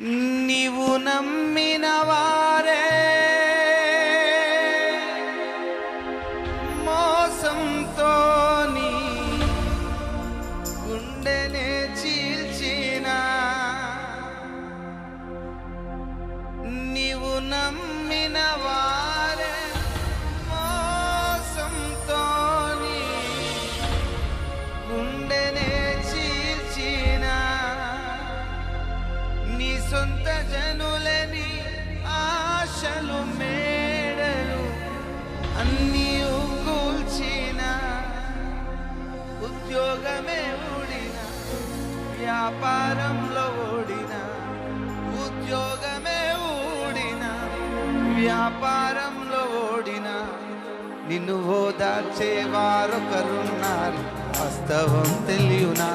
నీవు నమ్మినవా? సొంత జనులని ఆశలు మేడలు అన్నీ కూల్చిన ఉద్యోగమే ఓడిన వ్యాపారంలో ఓడిన ఉద్యోగమే ఓడిన వ్యాపారంలో ఓడిన నిన్ను ఓదార్చే వారొకరున్నారు వాస్తవం తెలియనా?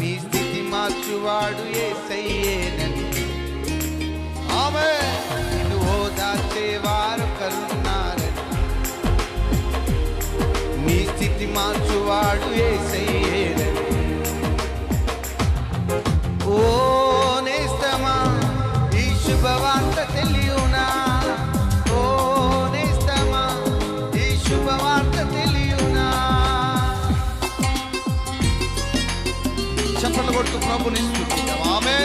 నీ స్థితి మార్చువాడు ఏ సయ్యేనా మార్చువాడు ఏసయ్యేనని ఓ నేస్తమా ఈ శుభవార్త తెలియనా? ఓ నేస్తమా ఈ శుభవార్త తెలియనా? చప్పట్లు కొడుతూ ప్రభుని స్థుతిద్దాం. ఆమె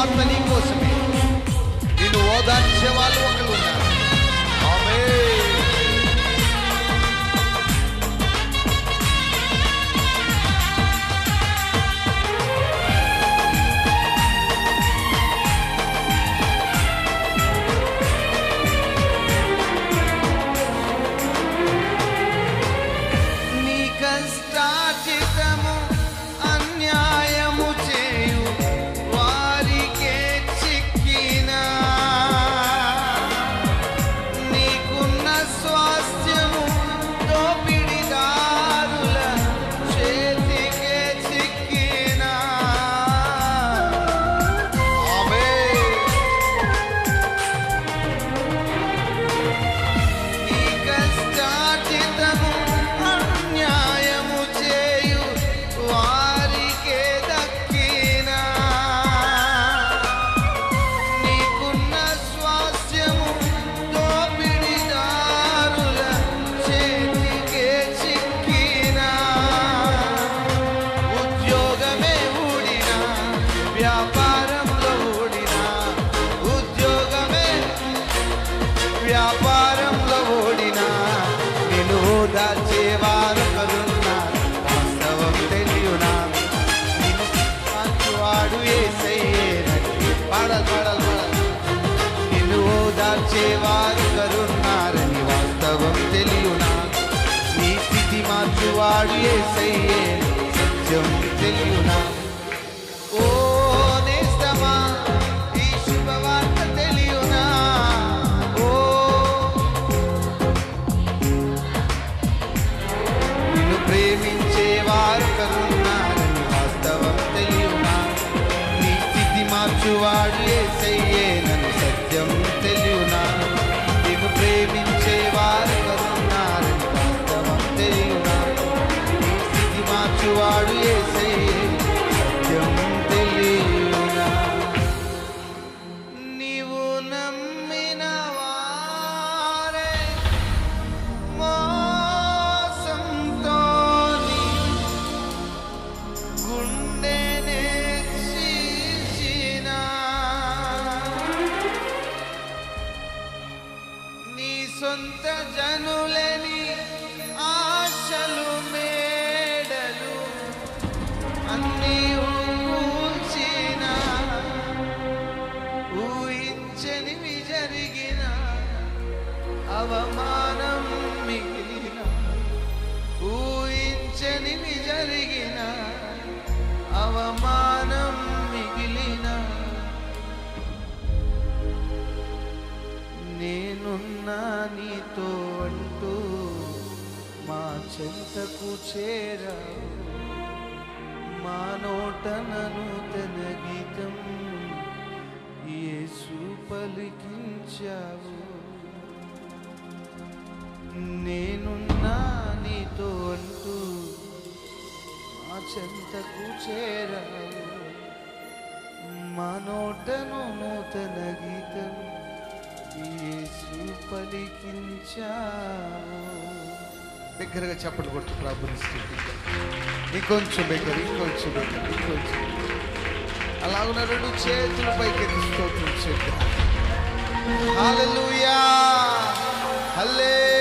ప్రార్థన కోసమే. నిన్ను ఓదార్చే ఏసయ్యే సత్యం తెలియనా? స్థితి జరిగిన అవమానం మిగిలిన నేనున్నా నీతో అంటూ మా చెంతకు చేరావు. మా నోట నూతన గీతం యేసు పలికించావు. నేనున్నా నీతో అంటూ చెంతకు చేరాను మనోటను నూతన గీతం యేసు పలికించావు. దగ్గరగా చప్పట్లు కొట్టు ప్రభుని స్థుతిద్దాం. ఇంకొంచెం దగ్గర ఇంకొంచెం దగ్గర ఇంకొంచెం అలా ఉన్న రెండు చేతులు పైకి స్తోత్రం చేద్దాం. హల్లెలూయా! హల్లే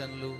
ఈ రాత్రి దైవజనులు